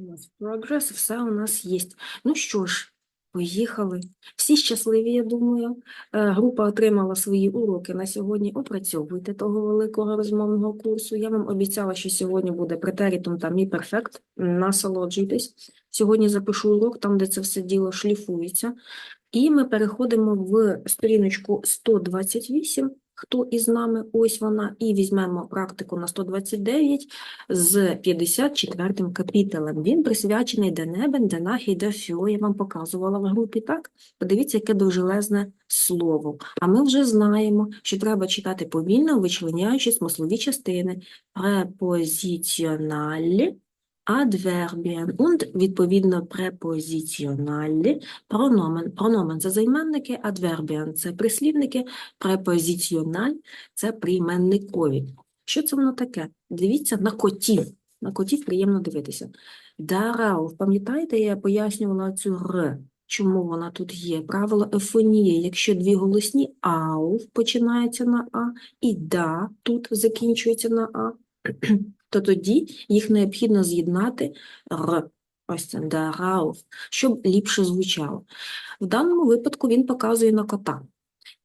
Нас прогрес, все у нас є. Ну що ж, поїхали. Всі щасливі, я думаю. Е, Група отримала свої уроки на сьогодні. Опрацьовуйте того великого розмовного курсу. Я вам обіцяла, що сьогодні буде претерітум та мій перфект. Насолоджуйтесь. Сьогодні запишу урок, там, де це все діло шліфується. І ми переходимо в сторіночку 128. Хто із нами? Ось вона. І візьмемо практику на 129 з 54 капітелем. Він присвячений Денебен, Денахі, Дефьо. Я вам показувала в групі, так? Подивіться, яке довжелезне слово. А ми вже знаємо, що треба читати повільно, вичленяючи смислові частини. Препозиціоналі, адвербіан, und, відповідно, препозиціоналі, прономен. Прономен – це займенники, адвербіан – це прислівники, препозиціональ – це прийменникові. Що це воно таке? Дивіться на котів. На котів приємно дивитися. Дарауф, пам'ятаєте, я пояснювала цю р, чому вона тут є? Правило ефонії. Якщо дві голосні ауф починається на а, і да тут закінчується на а, то тоді їх необхідно з'єднати р. Ось це дарауф, щоб ліпше звучало. В даному випадку він показує на кота.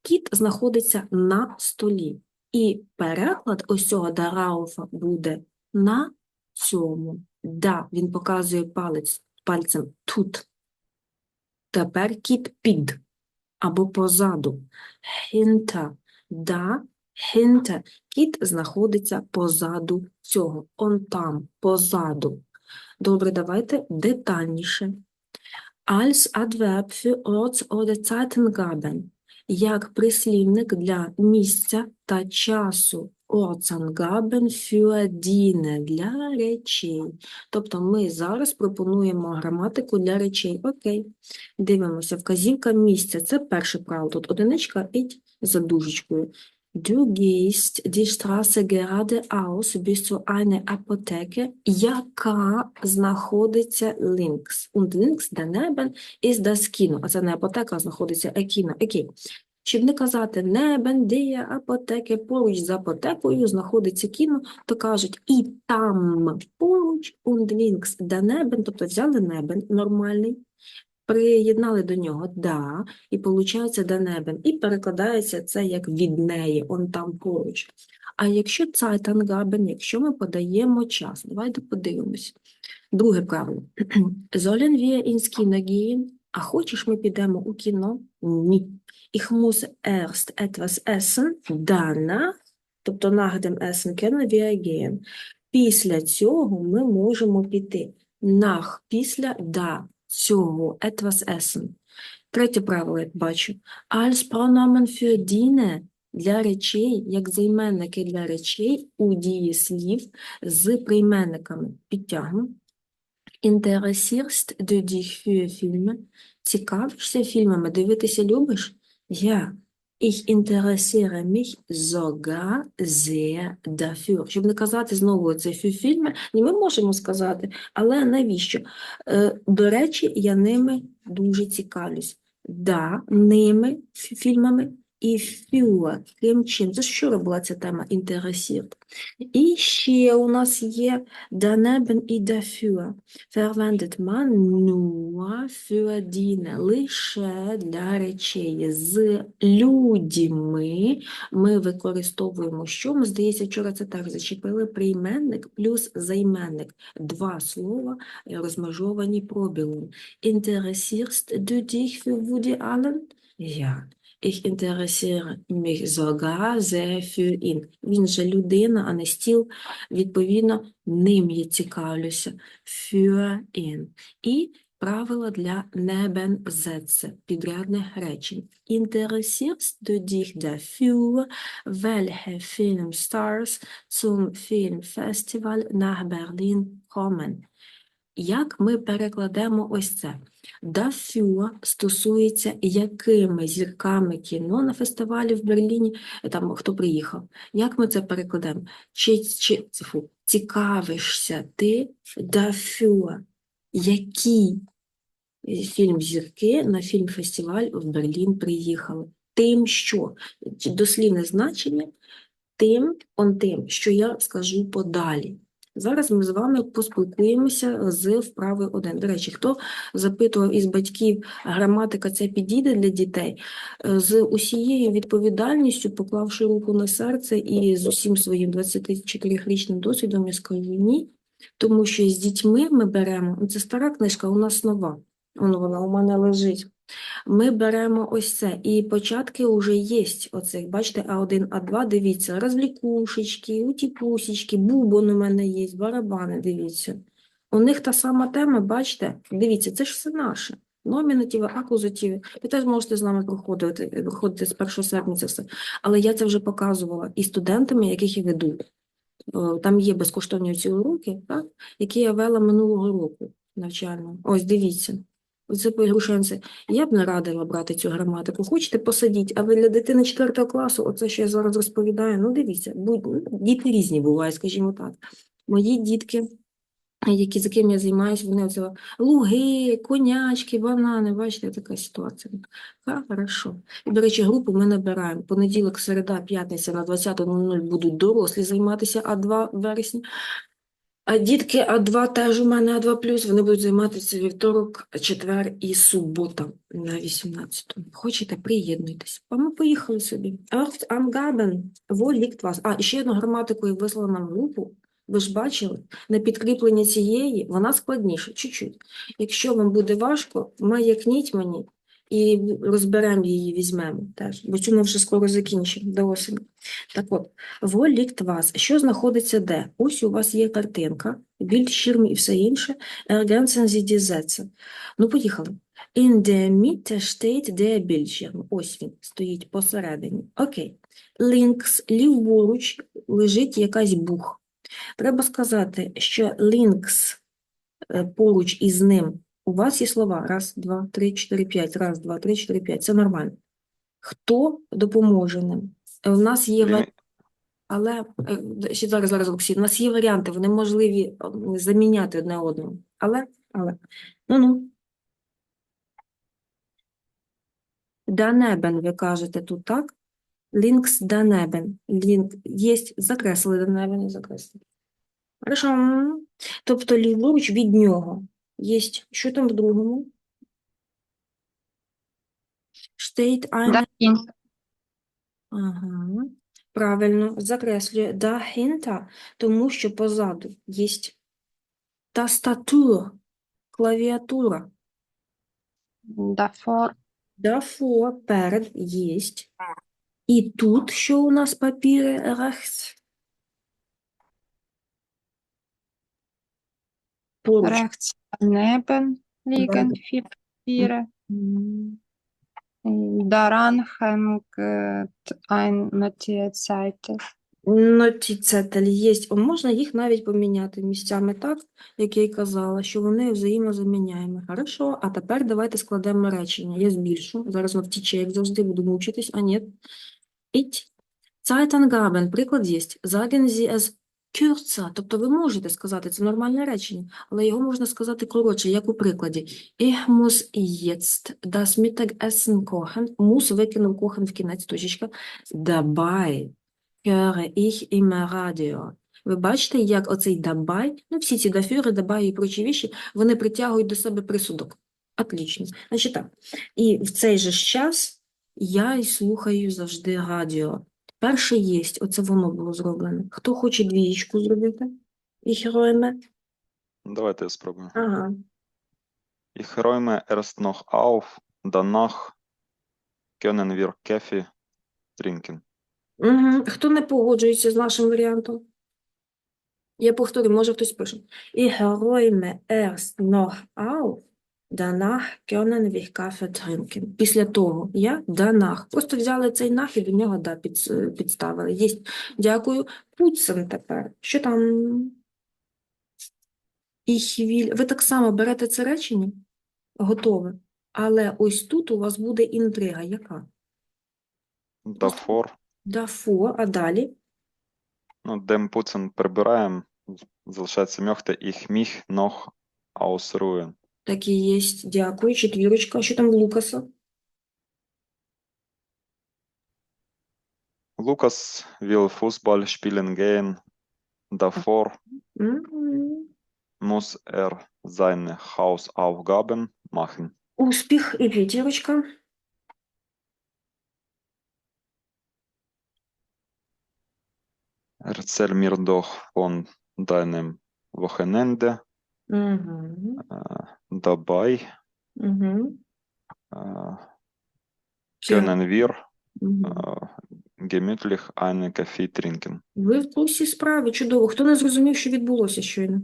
Кіт знаходиться на столі. І переклад ось цього дарауфа буде на цьому. Да, він показує палець, пальцем тут. Тепер кіт під або позаду. Хінта. Да, хінта. Кіт знаходиться позаду цього. Он там, позаду. Добре, давайте детальніше. Als Adverb für Orts- oder Zeitengaben як прислівник для місця та часу. Ortsangaben für Dinge – для речей. Тобто ми зараз пропонуємо граматику для речей. Окей. Дивимося, вказівка місця. Це перше правило. Тут одиничка і за дужечкою. Du gehst die Straße geradeaus bis zu einer Apotheke, яка знаходиться links. Und links daneben ist das Kino. А це не апотека, а знаходиться е кіно. Окей. Щоб не казати небен, дія, апотеки, поруч з апотекою знаходиться кіно, то кажуть і там поруч, und links daneben, тобто взяли небен нормальний, приєднали до нього да, і получається данебен, і перекладається це як від неї, он там поруч. А якщо Zeitengaben, якщо ми подаємо час, давайте подивимось. Друге правило. Sollen wir ins Kino? А хочеш, ми підемо у кіно? Ні. Ich muss erst etwas essen, danach, тобто dem Essen können wir. Після цього ми можемо піти. Nach – після, да, цього, etwas essen. Третє правило, як бачу. Als Pronomen für Dinge – для речей, як займенники для речей у дії слів з прийменниками. Підтягну. Interessierst du dich für Filme? Цікавишся фільмами? Дивитися любиш? Ja. Ich interessiere mich sogar sehr dafür. Щоб не казати знову це фільми, ні, ми можемо сказати, але навіщо? Е, До речі, я ними дуже цікавлюсь. Да, ними, фільмами, і für, ким чим. Це що була ця тема interessiert. І ще у нас є daneben і dafür. Verwendet man nur лише для речей. З людьми ми використовуємо що? Ми, здається, вчора це так зачепили. Прийменник плюс займенник. Два слова розмежовані пробілом. Interessierst du dich für Woody Allen? Ich interessiere mich sogar sehr für ihn. Він же людина, а не стіл. Відповідно, ним я цікавлюся. Für ihn. І правила для Nebensätze, підрядних речень. Interessierst du dich dafür, welche Filmstars zum Filmfestival nach Berlin kommen? Як ми перекладемо ось це? Dafür стосується, якими зірками кіно на фестивалі в Берліні, е, там хто приїхав. Як ми це перекладемо? Чи, чи фу, цікавишся ти dafür, які фільм зірки на фільм-фестиваль в Берлін приїхали? Тим, що дослівне значення, тим, он тим, що я скажу подалі. Зараз ми з вами поспілкуємося з вправи 1. До речі, хто запитував із батьків, граматика це підійде для дітей, Е, з усією відповідальністю, поклавши руку на серце і з усім своїм 24-річним досвідом, я скажу ні, тому що з дітьми ми беремо, ну, це стара книжка, у нас нова, вона у мене лежить. Ми беремо ось це, і початки вже є оцих, бачите, А1, А2, дивіться, розлікушечки, утіпусечки, бубон у мене є, барабани, дивіться. У них та сама тема, бачите, дивіться, це ж все наше. Номінативи, акузативи. Ви теж можете з нами проходити, проходити з 1 серпня це все. Але я це вже показувала і студентами, яких я веду. Е, Там є безкоштовні ці уроки, так, які я вела минулого року навчально. Ось дивіться. Оце Грушенце. Я б не радила брати цю граматику. Хочете посадіть, а ви для дитини 4 класу, оце, що я зараз розповідаю, ну дивіться, будь, діти різні бувають, скажімо так. Мої дітки, які, з якими я займаюся, вони оце луги, конячки, банани, бачите, така ситуація. Ха, хорошо. І, до речі, групу ми набираємо. Понеділок, середа, п'ятниця на 20.00 будуть дорослі займатися А2 в вересні. А дітки А2 теж у мене А2+, вони будуть займатися вівторок, четвер і субота на 18 Хочете, приєднуйтесь. А ми поїхали собі. Ort am Gaben, wo liegt was? А, ще одну граматику я вислала нам групу. Ви ж бачили, на підкріплення цієї вона складніша, чуть-чуть. Якщо вам буде важко, маякніть мені і розберемо її, візьмемо теж, бо цю ми вже скоро закінчимо до осені. Так от, liegt was? Що знаходиться де? Ось у вас є картинка, більшірм і все інше. Ergänzen Sie. Ну, поїхали. In der Mitte steht der Bildschirm. Ось він стоїть посередині. Окей. Links, ліворуч, лежить якась бух. Треба сказати, що links е, поруч із ним у вас є слова. Раз, два, три, чотири, п'ять. Раз, два, три, чотири, п'ять. Це нормально. Хто допоможе нам? Е, У нас є але е, ще зараз, зараз, Олексій, у нас є варіанти, вони можливі заміняти одне одному. Але, але, ну-ну. Данебен, ви кажете тут, так? Лінкс данебен. Лінк є, закреслили данебен, закреслили. Хорошо. Тобто ліворуч від нього є, що там в другому? Steht eine Dahinter. Ага, правильно, закреслює dahinter, тому що позаду є тастатура, клавіатура. Davor. Davor, перед, є. І тут що у нас папіри rechts? Поруч. Rechts daneben liegen vier Daran hängt ein Notizzettel. Нотіцетель є. О, Можна їх навіть поміняти місцями так, як я й казала, що вони взаємозаміняємо. Хорошо, а тепер давайте складемо речення. Я збільшу. Зараз воно втіче, як завжди, буду мучитись. А ні. Ich. Zeitangaben. Приклад є. Sagen Sie es kürzer. Тобто ви можете сказати, це нормальне речення, але його можна сказати коротше, як у прикладі. Ich muss jetzt das Mittagessen kochen. Muss викинув kochen в кінець, точечка. Dabei höre ich im Radio. Ви бачите, як оцей дабай, ну всі ці дафюри, дабай і прочі віші, вони притягують до себе присудок. Отлично. Значить так. І в цей же час я й слухаю завжди радіо. Перше є, оце воно було зроблено. Хто хоче двієчку зробити? І героями? Давайте я спробую. Ага. Ich räume erst noch auf, danach können wir Kaffee trinken. Угу. Хто не погоджується з нашим варіантом? Я повторю, може хтось пише. Ich räume erst noch auf, danach können wir Kaffee. Після того я danach. Просто взяли цей нах і до нього да, під, підставили. Єсть. Дякую. Putzen тепер. Що там? Ich will. Ви так само берете це речення, готове. Але ось тут у вас буде інтрига. Яка? Davor, Дафо, а далі? ну, dem Putzen прибираємо, залишається мьохте ich mich noch ausruhen. Так і є. Дякую. Четвірочка. А Що там в Лукаса? Lukas will Fußball spielen gehen, Davor Мгм. muss er seine Hausaufgaben machen. Успіх і п'ятірочка. Erzähl mir doch von deinem Wochenende. Угу. Дабай, Угу. äh, угу. Гемютліх, äh, Кафі einen Ви в курсі справи, чудово. Хто не зрозумів, що відбулося щойно?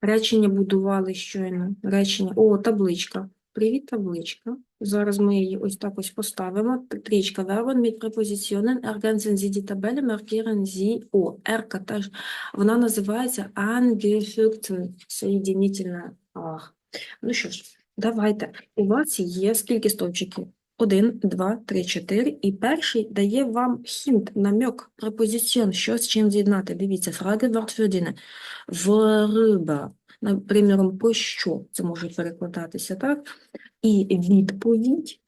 Речення будували щойно. Речення. О, табличка. Привіт, табличка. Зараз ми її ось так ось поставимо. Трічка. Verben mit Präpositionen ergänzen Sie die Tabelle, markieren Sie. О, Ерка теж. Вона називається angefügten соєдинительна. Ах. Ну що ж, давайте. У вас є скільки стовпчиків? Один, два, три, чотири. І перший дає вам хінт, намек, препозиціон, що з чим з'єднати. Дивіться, für den. Worüber. Наприклад, про що це може перекладатися, так? І відповідь.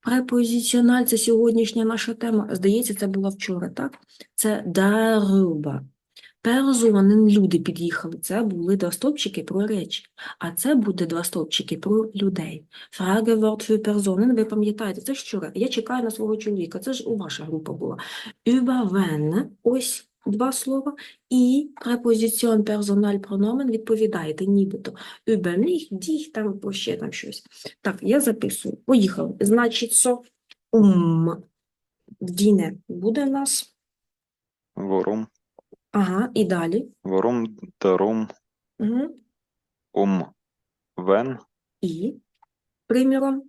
Препозиціональ – це сьогоднішня наша тема. Здається, це була вчора, так? Це darüber. Персони, люди під'їхали. Це були два стовпчики про речі. А це буде два стовпчики про людей. Für Personen, ви пам'ятаєте, це ж вчора. Я чекаю на свого чоловіка. Це ж у ваша група була. Über ось два слова. І препозиціон персональ прономен відповідаєте, нібито. Über dich, там про ще там щось. Так, я записую. Поїхали. Значить, со ум. Діне буде в нас. Warum? Ага, і далі. Warum, darum, Угу. um, wenn, І, приміром,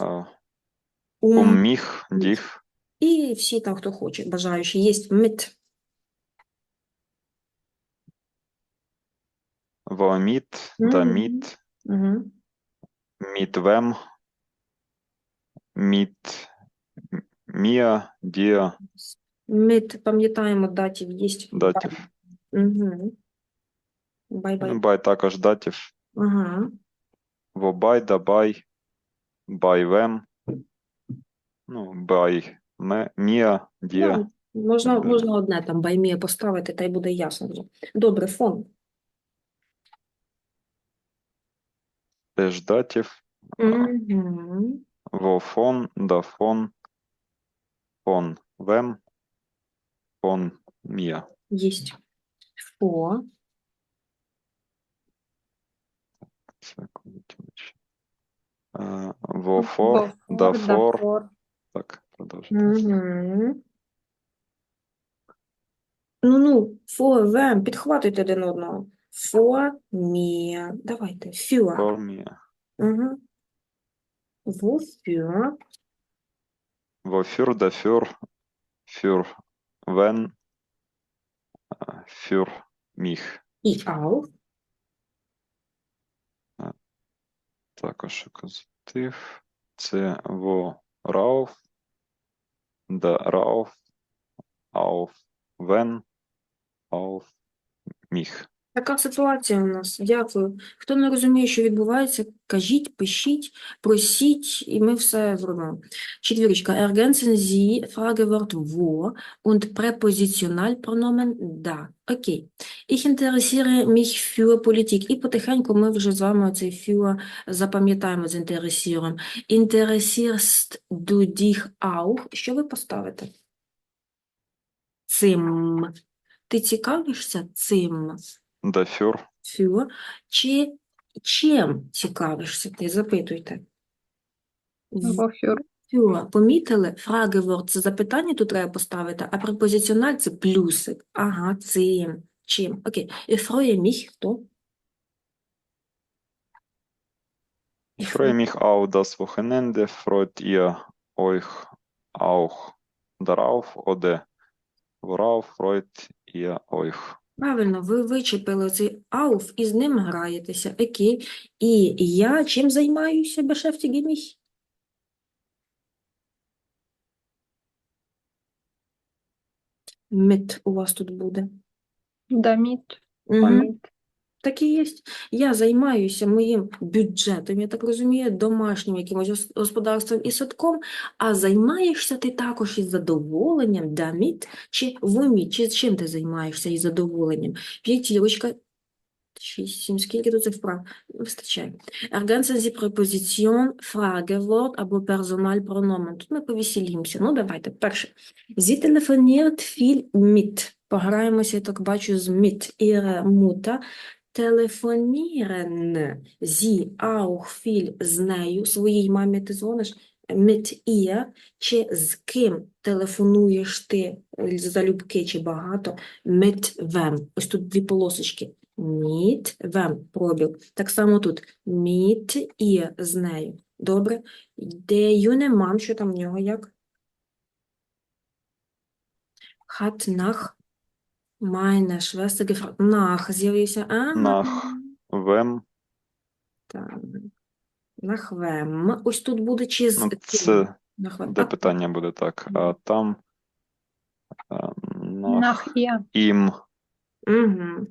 äh, ум. um mich, dich, І всі там, хто хоче, бажаючі, є mit. Womit, Мгм. damit, Угу. mit wem, mit m- mir, dir, Mit, пам'ятаємо, датів є. датів. Угу. Бай-бай. Ну, By також датів. Ага. Wobei, dabei, by ну, by me, mir, dir, Ну, можна, можна одне там баймія поставити, та й буде ясно вже. Добре, фон. Теж датів. Угу. Wovon, davon, von wem, von mir. Єсть. Фо. Секундочку. Е, davor, davor. так, продовжуйте. Угу. Ну-ну, фо, вем, підхватуйте один одного. Фо, мія. Давайте. For mir. Угу. Wofür? Wofür, dafür, für wen, äh, für mich. І auf. Також акузатив. Це worauf, darauf, auf wen, auf mich. Така ситуація у нас. Дякую. Хто не розуміє, що відбувається, кажіть, пишіть, просіть, і ми все зробимо. Четвірочка. Ergänzen Sie Fragewort wo und Präpositionalpronomen da. Окей. Ich interessiere mich für Politik. І потихеньку ми вже з вами цей für запам'ятаємо з інтересіром. Interessierst du dich auch? Що ви поставите? Цим. Ти цікавишся цим? Dafür, Für. Чи чим цікавишся ти? Запитуйте. Wofür? Für. Помітили? Fragewort – це запитання тут треба поставити, а препозиціональ – це плюсик. Ага, цим. Чим? Окей. Ich freue mich. Хто? ich freue mich auf das Wochenende. Freut ihr euch auch darauf oder worauf freut ihr euch? Правильно, ви вичепили цей ауф і з ним граєтеся. Окей. І я чим займаюся, beschäftige mich? Mit у вас тут буде. Damit, damit. Так і є. Я займаюся моїм бюджетом, я так розумію, домашнім якимось господарством і садком, а займаєшся ти також із задоволенням, damit, чи в умі, чи чим ти займаєшся із задоволенням? П'ятірочка, шість, сім, скільки тут цих вправ? Вистачає. Ergänzen Sie Präposition, Fragewort або Personalpronomen. Тут ми повеселімося. Ну, давайте. Перше. Sie telefoniert viel mit. Пограємося, я так бачу, з mit. Ihre Mutter telefonieren auch viel з нею. Своїй мамі ти дзвониш mit ihr. Чи з ким телефонуєш ти е, залюбки чи багато? Mit wem. Ось тут дві полосочки. Mit wem. Пробіл. Так само тут. Mit ihr з нею. Добре. Де юне мам, що там в нього як? Hat nach meine Schwester gefragt. Nach з'явився. Ага. Nach вем. Так. Nach wem. Ось тут буде чи з Ну, ким? це Nach wem. де А, питання буде так. А там nach Nach ihr. ім. Угу.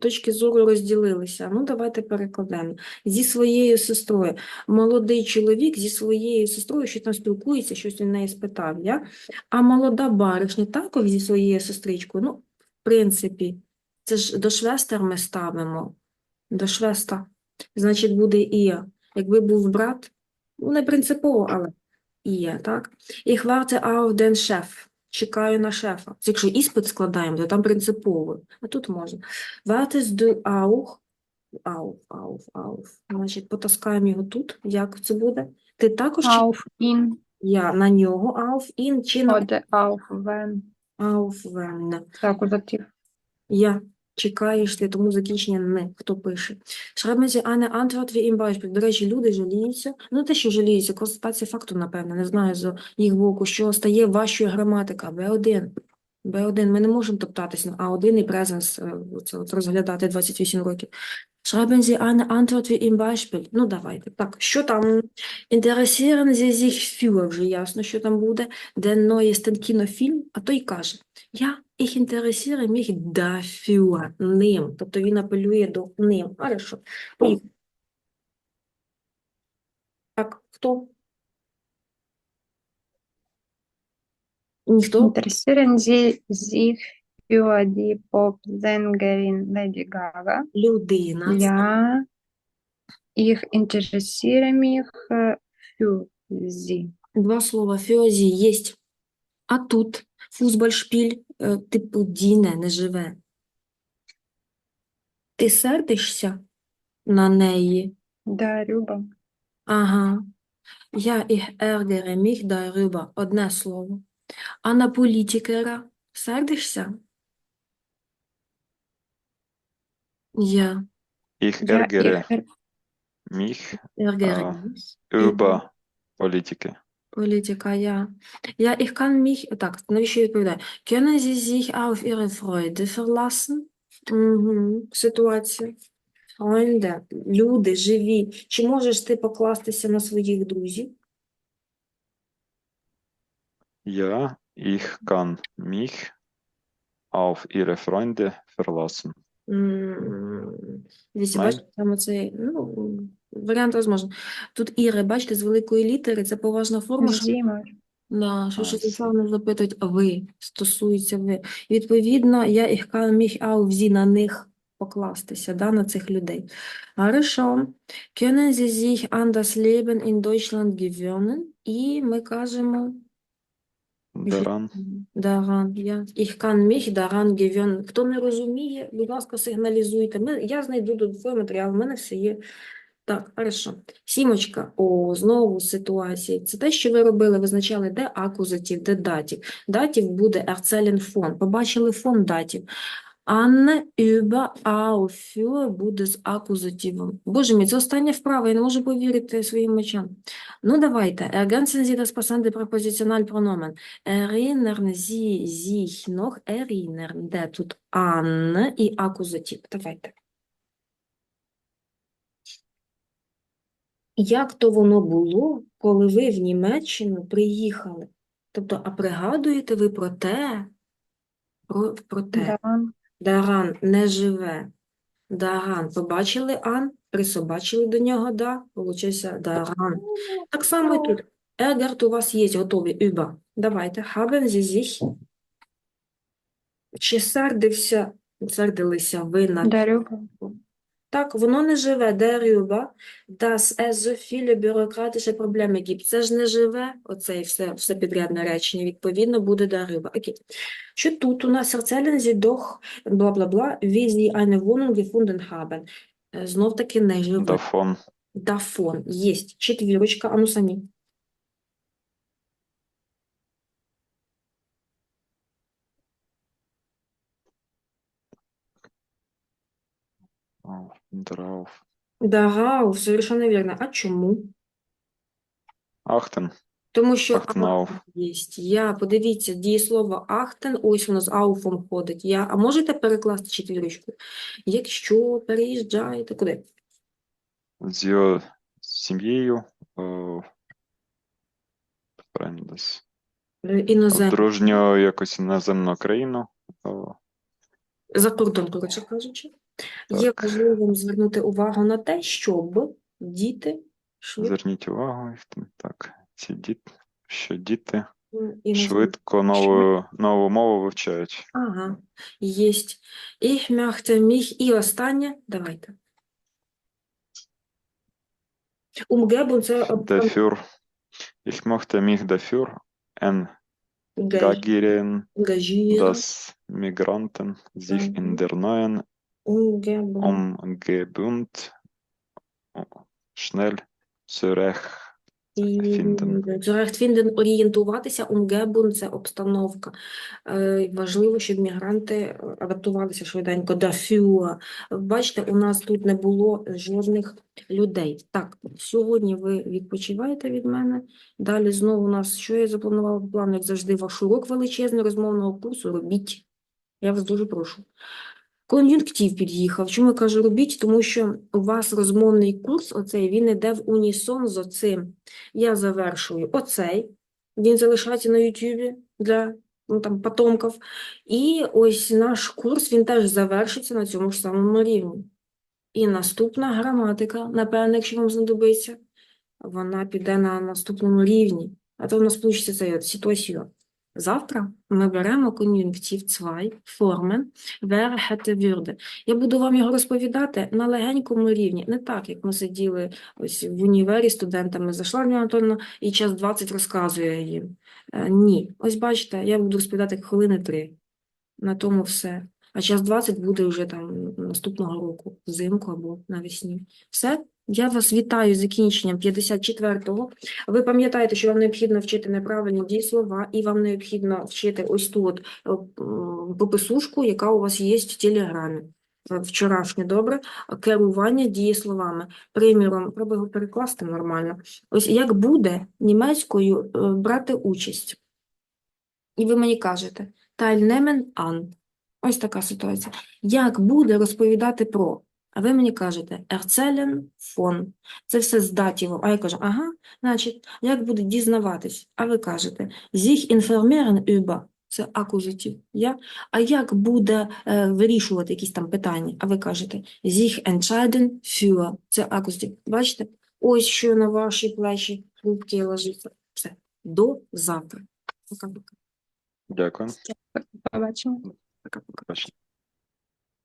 Точки зору розділилися. Ну, давайте перекладемо. Зі своєю сестрою. Молодий чоловік зі своєю сестрою, що там спілкується, щось він в неї спитав. Я? А молода баришня також зі своєю сестричкою. Ну, принципі, це ж до швестер ми ставимо. До швеста. Значить, буде і. Якби був брат, ну, не принципово, але і, так? Ich warte auf den Chef. Чекаю на шефа. Якщо іспит складаємо, то там принципово. А тут можна. Wartest du auch? Auf, auf, auf. Значить, потаскаємо його тут. Як це буде? Ти також Auf ihn я на нього auf, in чи на oder auf. Auf, wenn. Це акузатив. Я. Чекаєш ти, тому закінчення не. Хто пише. Schreiben Sie eine Antwort wie im Beispiel. До речі, люди жаліються. Ну, те, що жаліються, констатація факту, напевно, не знаю з їх боку, що стає важчою граматика. Б1. Б1. Ми не можемо топтатись на А1 і презенс, розглядати 28 років. Schreiben Sie eine Antwort wie im Beispiel. Ну, давайте. Так, що там? Interessieren Sie sich für? Вже ясно, що там буде. Den neuesten кінофільм. А той каже, я ich interessiere mich dafür, ним. Тобто він апелює до ним. Хорошо. Так, хто? Ніхто? Sie sich für die Popsängerin Lady Gaga? Людина. Ja, ich interessiere mich äh, für sie. Два слова фіозі єсть. А тут фузбольшпіль е, типу діне, не живе. Ти сердишся на неї? Darüber. Ага. Я ich ärgere mich darüber. Одне слово. А на політикера сердишся? Я Ich Ja, ärgere ich, mich ärgere А. mich. über Politiker. Політика, я. Я ich kann mich... Так, навіщо я відповідаю? Können Sie sich auf Ihre Freude verlassen? Угу. Ситуація. Freunde, люди, живі. Чи можеш ти покластися на своїх друзів? Ja, ich kann mich auf ihre Freunde verlassen. М, Дивіться, Май. бачите, саме цей, ну, варіант возможен. Тут Іре, бачите, з великої літери, це поважна форма, що. Да, що А, ж все. не запитують ви, стосується ви. Відповідно, я їх kann mich auf на них покластися, да, на цих людей. Хорошо. Können Sie sich an das Leben in Deutschland gewöhnen? І ми кажемо Daran, Даран, я. Іхкан міг, даран daran. Хто не розуміє, будь ласка, сигналізуйте. Ми, я знайду додатковий матеріал, в мене все є. Так, хорошо. Сімочка. О, знову ситуація. Це те, що ви робили, визначали, де акузатів, де датів. Датів буде ерцелін фон. Побачили фон датів. Анне, über, auf, буде з акузативом. Боже мій, це остання вправа, я не можу повірити своїм очам. Ну, давайте. Ergänzen Sie das passende Präpositionalpronomen. Erinnern Sie sich noch, де тут an і акузатив. Давайте. Як то воно було, коли ви в Німеччину приїхали? Тобто, а пригадуєте ви про те, про, про те, Daran. Даран не живе. Даган. Побачили ан, присобачили до нього да, получився Даган. Так само тут. Егерт у вас є готові über. Давайте. Haben Sie sich? Чи сердився, сердилися ви на Дарюба. Так, воно не живе darüber, dass es so viele бюрократичні проблеми gibt. Це ж не живе, оце і все, все підрядне речення, відповідно, буде darüber. Окей. Що тут у нас erzählen Sie doch, бла-бла-бла, wie Sie eine Wohnung gefunden haben. Знов таки не живе. Дафон. Дафон. Єсть. Четвірочка, а ну самі. Auf, Drauf. Дагау, совершенно вірно. А чому? Achten. Тому що auf. Єсть. Я, подивіться, дієслово ахтен, ось воно з ауфом ходить. Я, а можете перекласти четвірочку? Якщо переїжджаєте, куди? З його сім'єю. е, правильно десь. Е, В Іноземно. дружню якусь іноземну країну. е, За кордон, коротше кажучи. Є важливим звернути увагу на те, щоб діти швидко Зверніть увагу, так. Ці діти, що діти іноземно. швидко нову, нову мову вивчають. Ага, єсть. Ich möchte mich. І останнє, давайте. Umgebung – це Dafür. Ich möchte mich dafür engagieren, engagieren. dass Migranten sich in der neuen Umgebung. Umgebung schnell zurecht Zurechtfinden – орієнтуватися, umgebung – це обстановка. Е, Важливо, щоб мігранти е, адаптувалися швиденько. Dafür. Бачите, у нас тут не було жодних людей. Так, сьогодні ви відпочиваєте від мене. Далі знову у нас, що я запланувала по плану, як завжди, ваш урок величезний розмовного курсу. Робіть. Я вас дуже прошу. Кон'юнктив під'їхав. Чому я кажу робіть? Тому що у вас розмовний курс, оцей, він іде в унісон з оцим. Я завершую оцей, він залишається на Ютубі для ну, там, потомків. І ось наш курс, він теж завершиться на цьому ж самому рівні. І наступна граматика, напевно, якщо вам знадобиться, вона піде на наступному рівні. А то в нас вийде цей ситуацію. Завтра ми беремо кон'юнктив цвай, формен, wäre, вюрде. Я буду вам його розповідати на легенькому рівні, не так, як ми сиділи ось в універі студентами, зайшла Анатольовна і час 20 розказує їм. Е, Ні, ось бачите, я буду розповідати хвилини три. На тому все. А час 20 буде вже там наступного року, взимку або навесні. Все, я вас вітаю з закінченням 54-го. Ви пам'ятаєте, що вам необхідно вчити неправильні дієслова, і вам необхідно вчити ось ту от е, пописушку, яка у вас є в Телеграмі. Е, Вчорашнє добре, керування дієсловами. Приміром, треба його перекласти нормально. Ось як буде німецькою е, брати участь? І ви мені кажете teilnehmen an. Ось така ситуація. Як буде розповідати про? А ви мені кажете erzählen von. Це все з датівом. А я кажу, ага, значить, як буде дізнаватись? А ви кажете sich informieren über. Це акузатив. Я? А як буде е, вирішувати якісь там питання? А ви кажете sich entscheiden für. Це акузатив. Бачите? Ось що на ваші плечі хрупкі лежиться. Все. До завтра. Пока-пока. Дякую. Побачимо. Пока-пока. Бачення.